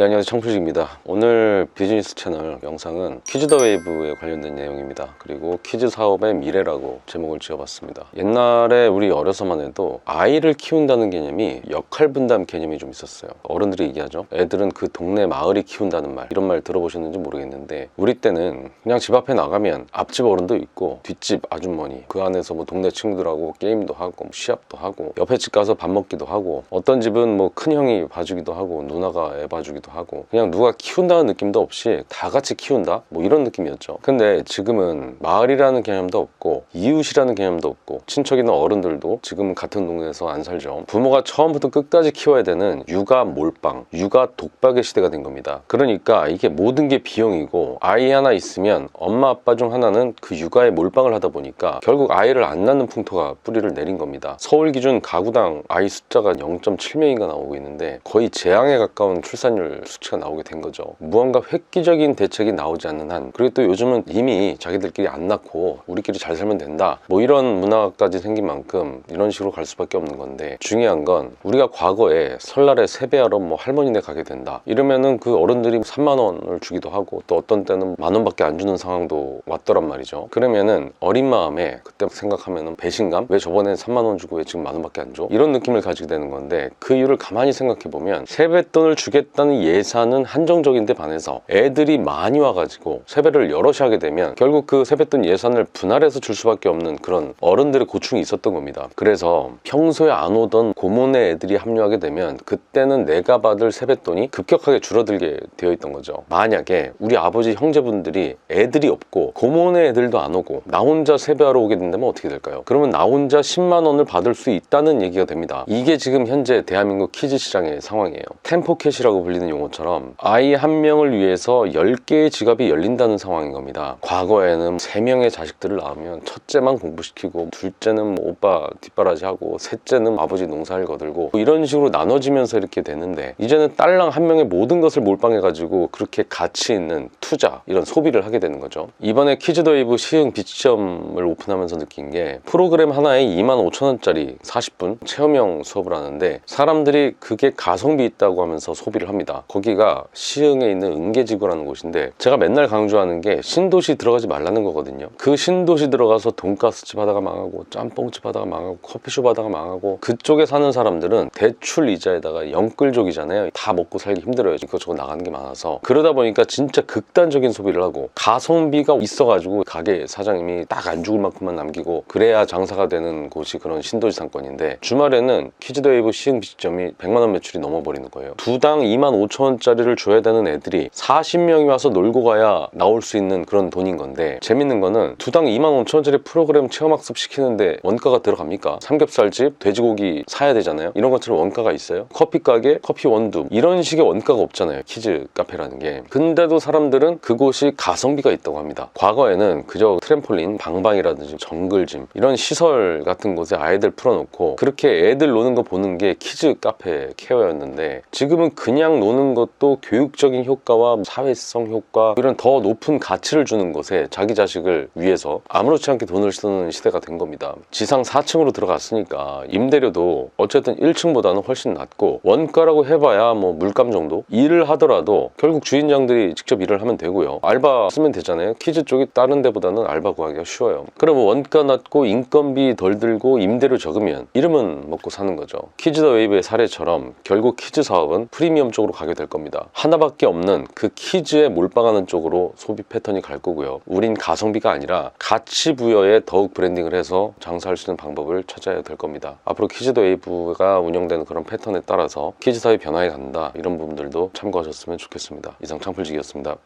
네, 안녕하세요. 청풀직입니다. 오늘 비즈니스 채널 영상은 퀴즈 더 웨이브에 관련된 내용입니다. 그리고 퀴즈 사업의 미래라고 제목을 지어봤습니다. 옛날에 우리 어려서만 해도 아이를 키운다는 개념이 역할 분담 개념이 좀 있었어요. 어른들이 얘기하죠. 애들은 그 동네 마을이 키운다는 말. 이런 말 들어보셨는지 모르겠는데 우리 때는 그냥 집 앞에 나가면 앞집 어른도 있고 뒷집 아주머니 그 안에서 뭐 동네 친구들하고 게임도 하고 뭐 시합도 하고 옆에 집 가서 밥 먹기도 하고 어떤 집은 뭐 큰 형이 봐주기도 하고 누나가 애 봐주기도 하고 그냥 누가 키운다는 느낌도 없이 다 같이 키운다? 뭐 이런 느낌이었죠. 근데 지금은 마을이라는 개념도 없고 이웃이라는 개념도 없고 친척이나 어른들도 지금은 같은 동네에서 안 살죠. 부모가 처음부터 끝까지 키워야 되는 육아 몰빵 육아 독박의 시대가 된 겁니다. 그러니까 이게 모든 게 비용이고 아이 하나 있으면 엄마 아빠 중 하나는 그 육아에 몰빵을 하다 보니까 결국 아이를 안 낳는 풍토가 뿌리를 내린 겁니다. 서울 기준 가구당 아이 숫자가 0.7명인가 나오고 있는데 거의 재앙에 가까운 출산율 수치가 나오게 된 거죠. 무언가 획기적인 대책이 나오지 않는 한 그리고 또 요즘은 이미 자기들끼리 안 낳고 우리끼리 잘 살면 된다 뭐 이런 문화까지 생긴 만큼 이런 식으로 갈 수밖에 없는 건데 중요한 건 우리가 과거에 설날에 세배하러 뭐 할머니네 가게 된다 이러면은 그 어른들이 3만 원을 주기도 하고 또 어떤 때는 만 원밖에 안 주는 상황도 왔더란 말이죠. 그러면은 어린 마음에 그때 생각하면은 배신감 왜 저번에 3만 원 주고 왜 지금 만 원밖에 안 줘? 이런 느낌을 가지게 되는 건데 그 이유를 가만히 생각해 보면 세뱃돈을 주겠다는 예산은 한정적인데 반해서 애들이 많이 와가지고 세배를 여럿이 하게 되면 결국 그 세뱃돈 예산을 분할해서 줄 수밖에 없는 그런 어른들의 고충이 있었던 겁니다. 그래서 평소에 안 오던 고모네 애들이 합류하게 되면 그때는 내가 받을 세뱃돈이 급격하게 줄어들게 되어 있던 거죠. 만약에 우리 아버지 형제분들이 애들이 없고 고모네 애들도 안 오고 나 혼자 세배하러 오게 된다면 어떻게 될까요? 그러면 나 혼자 10만 원을 받을 수 있다는 얘기가 됩니다. 이게 지금 현재 대한민국 키즈 시장의 상황이에요. 템포캣이라고 불리는 용어처럼 아이 한 명을 위해서 10개의 지갑이 열린다는 상황인 겁니다. 과거에는 3명의 자식들을 낳으면 첫째만 공부시키고 둘째는 뭐 오빠 뒷바라지 하고 셋째는 아버지 농사를 거들고 뭐 이런 식으로 나눠지면서 이렇게 되는데 이제는 딸랑 한 명의 모든 것을 몰빵해가지고 그렇게 가치 있는 투자 이런 소비를 하게 되는 거죠. 이번에 퀴즈더이브 시흥 비치점을 오픈하면서 느낀 게 프로그램 하나에 2만 5천 원짜리 40분 체험형 수업을 하는데 사람들이 그게 가성비 있다고 하면서 소비를 합니다. 거기가 시흥에 있는 은계지구라는 곳인데 제가 맨날 강조하는 게 신도시 들어가지 말라는 거거든요. 그 신도시 들어가서 돈가스집 하다가 망하고 짬뽕집 하다가 망하고 커피숍 하다가 망하고 그쪽에 사는 사람들은 대출 이자에다가 영끌족이잖아요. 다 먹고 살기 힘들어요. 이것저것 나가는 게 많아서 그러다 보니까 진짜 극단적인 소비를 하고 가성비가 있어가지고 가게 사장님이 딱 안 죽을 만큼만 남기고 그래야 장사가 되는 곳이 그런 신도시 상권인데 주말에는 퀴즈더웨이브 시흥 비점이 100만 원 매출이 넘어버리는 거예요. 두 당 2만 5천 원짜리를 줘야 되는 애들이 40명이 와서 놀고 가야 나올 수 있는 그런 돈인 건데 재밌는 거는 두당 2만 5천 원짜리 프로그램 체험학습 시키는데 원가가 들어갑니까? 삼겹살집, 돼지고기 사야 되잖아요. 이런 것처럼 원가가 있어요. 커피 가게, 커피 원두 이런 식의 원가가 없잖아요. 키즈 카페라는 게. 근데도 사람들은 그곳이 가성비가 있다고 합니다. 과거에는 그저 트램폴린, 방방이라든지 정글짐 이런 시설 같은 곳에 아이들 풀어놓고 그렇게 애들 노는 거 보는 게 키즈 카페 케어였는데 지금은 그냥 노는 것도 교육적인 효과와 사회성 효과 이런 더 높은 가치를 주는 곳에 자기 자식을 위해서 아무렇지 않게 돈을 쓰는 시대가 된 겁니다. 지상 4층으로 들어갔으니까 임대료도 어쨌든 1층보다는 훨씬 낮고 원가라고 해봐야 뭐 물감 정도 일을 하더라도 결국 주인장들이 직접 일을 하면 되고요. 알바 쓰면 되잖아요. 키즈 쪽이 다른 데보다는 알바 구하기가 쉬워요. 그러면 원가 낮고 인건비 덜 들고 임대료 적으면 이름은 먹고 사는 거죠. 키즈 더 웨이브의 사례처럼 결국 키즈 사업은 프리미엄 쪽으로 가게 될 겁니다. 하나밖에 없는 그 키즈에 몰빵하는 쪽으로 소비 패턴이 갈 거고요. 우린 가성비가 아니라 가치 부여에 더욱 브랜딩을 해서 장사할 수 있는 방법을 찾아야 될 겁니다. 앞으로 키즈 더 웨이브가 운영되는 그런 패턴에 따라서 키즈 사업이 변화해 간다 이런 부분들도 참고하셨으면 좋겠습니다. 이상 창풀직이었습니다.